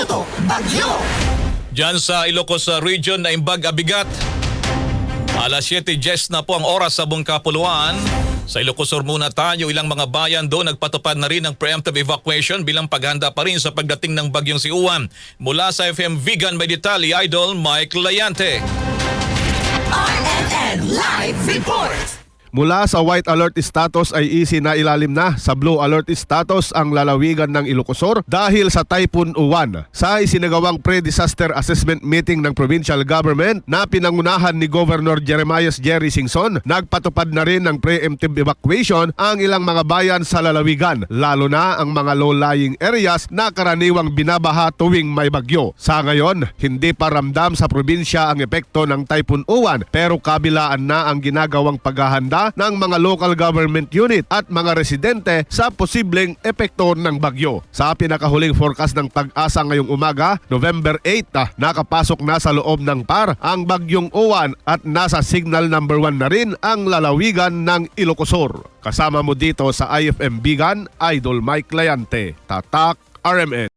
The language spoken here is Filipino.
Tutok Bagyo. Diyan sa Ilocos uh, Region na imbag abigat. Alas 7.10 na po ang oras sa buong kapuluan. Sa Ilocos Sur muna tayo, ilang mga bayan doon nagpatupad na rin ng preemptive evacuation bilang paghanda pa rin sa pagdating ng bagyong si Uwan. Mula sa FM Vegan may detalye, Idol Mike Layante. RNN Live Report. Mula sa white alert status ay easy na sa blue alert status ang lalawigan ng Ilocosur dahil sa Typhoon Uwan. Sa isinagawang pre-disaster assessment meeting ng provincial government na pinangunahan ni Governor Jeremias Jerry Singson, nagpatupad na rin ng preemptive evacuation ang ilang mga bayan sa lalawigan, lalo na ang mga low-lying areas na karaniwang binabaha tuwing may bagyo. Sa ngayon, hindi pa ramdam sa probinsya ang epekto ng Typhoon Uwan pero kabilaan na ang ginagawang paghahanda ng mga local government unit at mga residente sa posibleng epekto ng bagyo. Sa pinakahuling forecast ng pag-asa ngayong umaga, November 8, ah, nakapasok na sa loob ng PAR ang bagyong Uwan at nasa signal number 1 na rin ang lalawigan ng Ilocosur. Kasama mo dito sa IFM Bigan, Idol Mike Layante, Tatak RMN.